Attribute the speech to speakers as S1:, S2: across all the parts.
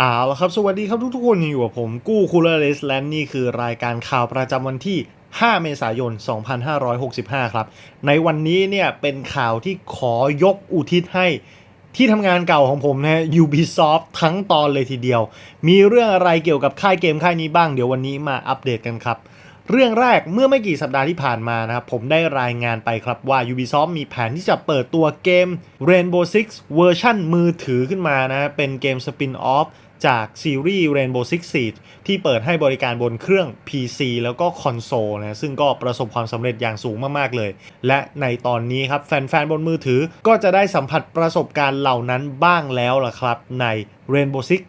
S1: เอาละครับ สวัสดีครับทุกๆคนอยู่กับผมกู้คูลเลอร์เลสแลนนี่คือรายการข่าวประจำวันที่ 5 เมษายน 2565 ครับ ในวันนี้เนี่ยเป็นข่าวที่ขอยกอุทิศให้ที่ทำงานเก่าของผมนะ Ubisoft ทั้งตอนเลยทีเดียว มีเรื่องอะไรเกี่ยวกับค่ายเกมค่ายนี้บ้าง เดี๋ยววันนี้มาอัปเดตกันครับ เรื่องแรกเมื่อไม่กี่สัปดาห์ที่ผ่านมานะครับผมได้รายงานไปครับว่า Ubisoft มีแผนที่จะเปิดตัวเกม Rainbow Six เวอร์ชันมือถือขึ้นมานะ เป็นเกมสปินออฟ จากซีรีส์ Rainbow Six Siege ที่เปิดให้บริการบนเครื่อง PC แล้วก็คอนโซลนะ ซึ่งก็ประสบความสำเร็จอย่างสูงมากๆเลย และในตอนนี้ครับ แฟนๆ บนมือถือก็จะได้สัมผัสประสบการณ์เหล่านั้นบ้างแล้วล่ะครับใน Rainbow Six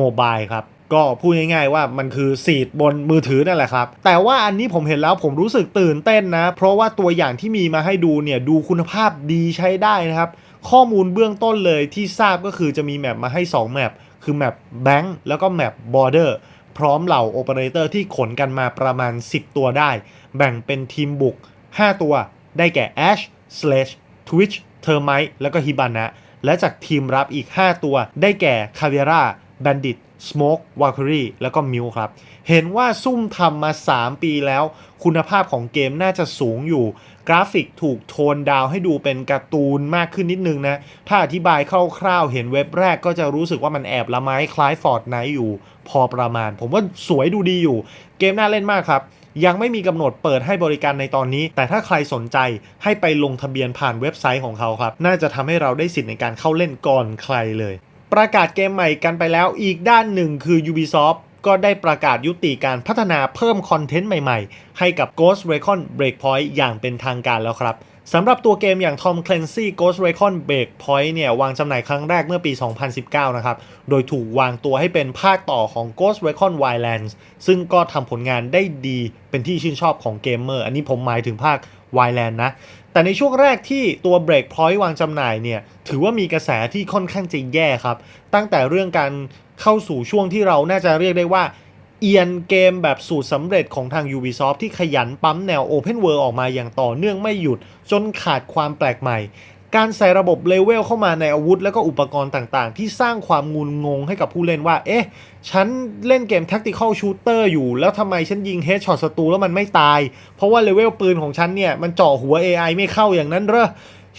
S1: Mobile ครับก็พูดง่ายๆว่ามันคือซีดบนมือถือนั่นแหละครับ แต่ว่าอันนี้ผมเห็นแล้วผมรู้สึกตื่นเต้นนะ เพราะว่าตัวอย่างที่มีมาให้ดูเนี่ยดูคุณภาพดีใช้ได้นะครับ ข้อมูลเบื้องต้นเลยที่ทราบก็คือจะมีแมปมาให้ 2 แมป คือแมปแบงค์แล้วก็แมปบอร์เดอร์พร้อมเหล่าโอเปอเรเตอร์ที่ขนกันมาประมาณ 10 ตัวได้ แบ่งเป็นทีมบุก 5 ตัว ได้แก่ Ash Slash Twitch Termite แล้วก็ Hibana และจากทีมรับอีก 5 ตัว ได้แก่ c a v e r a Bandit Smoke Valkyrie แล้วก็มิวครับ เห็นว่าซุ่มทำมา 3 ปีแล้ว คุณภาพของเกมน่าจะสูงอยู่ ราฟิกถูกโทนดาวให้ดูเป็นการ์ตูนมากขึ้นนิดนึงนะ ถ้าอธิบายคร่าวๆ เห็นเว็บแรกก็จะรู้สึกว่ามันแอบละไม้คล้ายฟอร์ดไนท์อยู่พอประมาณ ผมว่าสวยดูดีอยู่ เกมน่าเล่นมากครับ ยังไม่มีกำหนดเปิดให้บริการในตอนนี้ แต่ถ้าใครสนใจให้ไปลงทะเบียนผ่านเว็บไซต์ของเขาครับ น่าจะทำให้เราได้สิทธิ์ในการเข้าเล่นก่อนใครเลย ประกาศเกมใหม่กันไปแล้วอีกด้านหนึ่งคือ Ubisoft ก็ได้ประกาศยุติการพัฒนาเพิ่มคอนเทนต์ใหม่ๆ ให้กับ Ghost Recon Breakpoint อย่างเป็นทางการแล้วครับ สำหรับตัวเกมอย่าง Tom Clancy Ghost Recon Breakpoint เนี่ยวางจำหน่ายครั้งแรกเมื่อปี 2019 นะครับ โดยถูกวางตัวให้เป็นภาคต่อของ Ghost Recon Wildlands ซึ่งก็ทำผลงานได้ดีเป็นที่ชื่นชอบของเกมเมอร์ อันนี้ผมหมายถึงภาค Wildland นะ แต่ในช่วงแรกที่ตัว Breakpoint วางจำหน่ายเนี่ย ถือว่ามีกระแสที่ค่อนข้างจะแย่ครับ ตั้งแต่เรื่องการเข้าสู่ช่วงที่เราน่าจะเรียกได้ว่า เอียนเกมแบบสูตรสำเร็จของทาง Ubisoft ที่ขยันปั๊มแนว Open World ออกมาอย่างต่อเนื่องไม่หยุด จนขาดความแปลกใหม่ การใส่ระบบเลเวลเข้ามาในอาวุธ และก็อุปกรณ์ต่างๆ ที่สร้างความงุนงงให้กับผู้เล่นว่า เอ๊ะ ฉันเล่นเกม Tactical Shooter อยู่ แล้วทำไมฉันยิง Headshot ศัตรูแล้วมันไม่ตาย เพราะว่าเลเวลปืนของฉันเนี่ยมันเจาะหัว AI ไม่เข้าอย่างนั้นเหรอ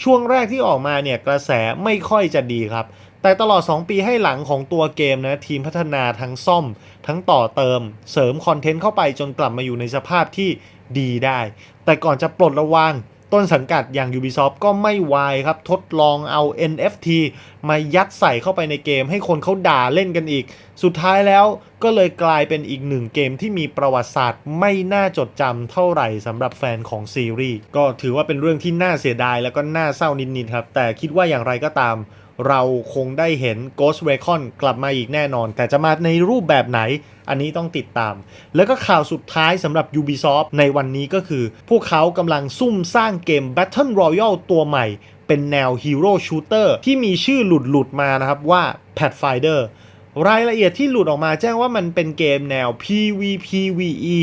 S1: ช่วงแรกที่ออกมาเนี่ยกระแสไม่ค่อยจะดีครับ แต่ตลอด 2 ปีให้หลังของตัวเกมนะทีมพัฒนาทั้งซ่อม ทั้งต่อเติม เสริมคอนเทนต์เข้าไปจนกลับมาอยู่ในสภาพที่ดีได้ แต่ก่อนจะปลดระวางต้นสังกัดอย่าง Ubisoft ก็ไม่วายครับ ทดลองเอา NFT มายัดใส่เข้าไปในเกมให้คนเขาด่าเล่นกันอีก สุดท้ายแล้วก็เลยกลายเป็นอีกหนึ่งเกมที่มีประวัติศาสตร์ไม่น่าจดจำเท่าไหร่สำหรับแฟนของซีรีส์ ก็ถือว่าเป็นเรื่องที่น่าเสียดายแล้วก็น่าเศร้านิดๆครับ แต่คิดว่าอย่างไรก็ตาม เราคงได้เห็น Ghost Recon กลับมาอีกแน่นอน แต่จะมาในรูปแบบไหน อันนี้ต้องติดตาม แล้วก็ข่าวสุดท้ายสำหรับ Ubisoft ในวันนี้ก็คือ พวกเขากำลังซุ่มสร้างเกม Battle Royale ตัวใหม่ เป็นแนว Hero Shooter ที่มีชื่อหลุดๆมานะครับว่า Pathfinder รายละเอียดที่หลุดออกมาแจ้งว่ามันเป็นเกมแนว PVPVE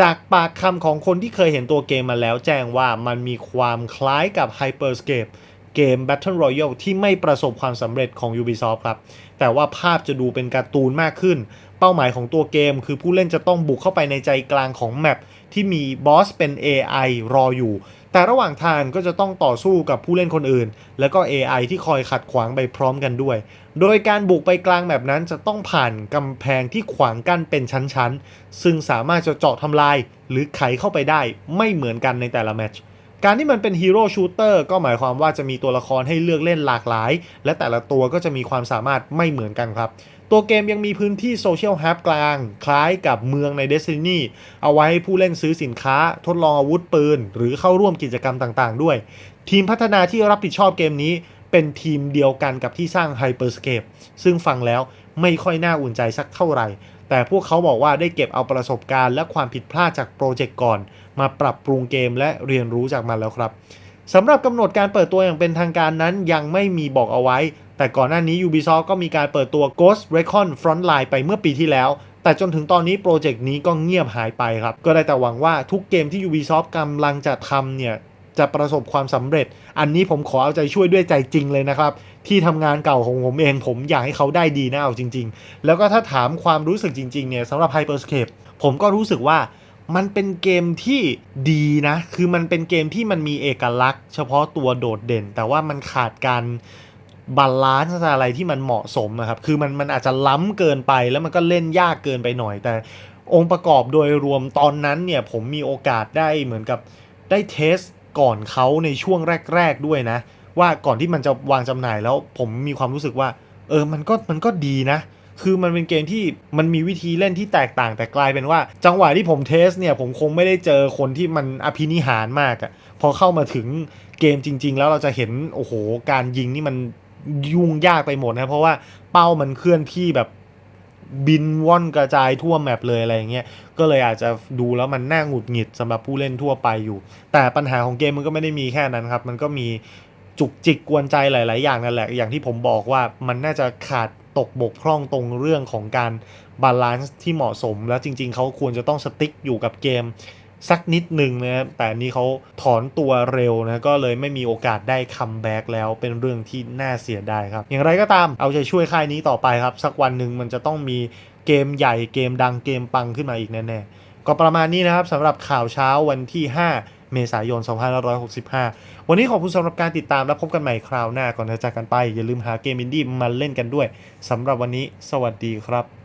S1: จากปากคำของคนที่เคยเห็นตัวเกมมาแล้วแจ้งว่ามันมีความคล้ายกับ Hyperscape เกม Battle Royale ที่ไม่ประสบความสำเร็จของ Ubisoft ครับ แต่ว่าภาพจะดูเป็นการ์ตูนมากขึ้น เป้าหมายของตัวเกม คือผู้เล่นจะต้องบุกเข้าไปในใจกลางของแมปที่มีบอสเป็น AI รออยู่ แต่ระหว่างทางก็จะต้องต่อสู้กับผู้เล่นคนอื่น แล้วก็ AI ที่คอยขัดขวางไปพร้อมกันด้วย โดยการบุกไปกลางแบบนั้นจะต้องผ่านกำแพงที่ขวางกั้นเป็นชั้นๆ ซึ่งสามารถจะเจาะทำลาย หรือไขเข้าไปได้ไม่เหมือนกันในแต่ละแมตช์ การที่มันเป็นฮีโร่ชูเตอร์ก็หมายความว่าจะมีตัวละครให้เลือกเล่นหลากหลาย และแต่ละตัวก็จะมีความสามารถไม่เหมือนกันครับ ตัวเกมยังมีพื้นที่โซเชียลฮับกลาง คล้ายกับเมืองใน Destiny เอาไว้ให้ผู้เล่นซื้อสินค้า ทดลองอาวุธปืน หรือเข้าร่วมกิจกรรมต่างๆ ด้วย ทีมพัฒนาที่รับผิดชอบเกมนี้ เป็นทีมเดียวกันกับที่สร้าง Hyperscape ซึ่งฟังแล้วไม่ค่อยน่าอุ่นใจสักเท่าไหร่ แต่พวกเขาบอกว่าได้เก็บเอาประสบการณ์และความผิดพลาดจากโปรเจกต์ก่อน มาปรับปรุงเกมและเรียนรู้จากมันแล้วครับสำหรับกำหนดการเปิดตัวอย่างเป็นทางการนั้นยังไม่มีบอกเอาไว้ แต่ก่อนหน้านี้ Ubisoft ก็มีการเปิดตัว Ghost Recon Frontline ไปเมื่อปีที่แล้ว แต่จนถึงตอนนี้โปรเจกต์นี้ก็เงียบหายไปครับ ก็ได้แต่หวังว่าทุกเกมที่ Ubisoft กำลังจะทำเนี่ย จะประสบความสำเร็จ อันนี้ผมขอเอาใจช่วยด้วยใจจริงเลยนะครับ ที่ทำงานเก่าของผมเอง ผมอยากให้เขาได้ดีนะเอาจริง ๆ แล้วก็ถ้าถามความรู้สึกจริง ๆ เนี่ยสำหรับ Hyperscape ผมก็รู้สึกว่ามันเป็นเกมที่ดีนะ คือมันเป็นเกมที่มันมีเอกลักษณ์ เฉพาะตัวโดดเด่น แต่ว่ามันขาดการบาลานซ์อะไรที่มันเหมาะสมนะครับ คือมันมันอาจจะล้ำเกินไปแล้วมันก็เล่นยากเกินไปหน่อย แต่องค์ประกอบโดยรวมตอนนั้นเนี่ยผมมีโอกาสได้เหมือนกับได้เทส ก่อนเขาในช่วงแรก ๆด้วยนะ ว่าก่อนที่มันจะวางจำหน่ายแล้วผมมีความรู้สึกว่า เออมันก็มันก็ดีนะ คือมันเป็นเกมที่มันมีวิธีเล่นที่แตกต่างแต่กลายเป็นว่า จังหวะที่ผมเทสเนี่ยผมคงไม่ได้เจอคนที่มันอภินิหารมากอะพอเข้ามาถึงเกมจริง ๆ แล้วเราจะเห็นโอ้โหการยิงนี่มันยุ่งยากไปหมดนะเพราะว่าเป้ามันเคลื่อนที่แบบ บินว่อนกระจายทั่วแมปเลยอะไรอย่างเงี้ยก็เลยอาจจะดูแล้วมันน่าหงุดหงิดสำหรับผู้เล่นทั่วไปอยู่ แต่ปัญหาของเกมมันก็ไม่ได้มีแค่นั้นครับ มันก็มีจุกจิกกวนใจหลาย ๆ อย่างนั่นแหละ อย่างที่ผมบอกว่ามันน่าจะขาดตกบกพร่องตรงเรื่องของการบาลานซ์ที่เหมาะสม แล้วจริง ๆ เขาควรจะต้องสติ๊กอยู่กับเกม สักนิดหนึ่งนะครับแต่อันนี้เขาถอนตัวเร็วนะก็เลยไม่มีโอกาสได้คัมแบ็กแล้วเป็นเรื่องที่น่าเสียดายครับ อย่างไรก็ตามเอาใจช่วยค่ายนี้ต่อไปครับ สักวันหนึ่งมันจะต้องมีเกมใหญ่เกมดังเกมปังขึ้นมาอีกแน่ๆก็ประมาณนี้นะครับสำหรับข่าวเช้าวันที่ 5 เมษายน 2565 วันนี้ขอบคุณสำหรับการติดตามและพบกันใหม่คราวหน้าก่อนจะจากกันไป อย่าลืมหาเกมอินดี้มาเล่นกันด้วยสำหรับวันนี้ สวัสดีครับ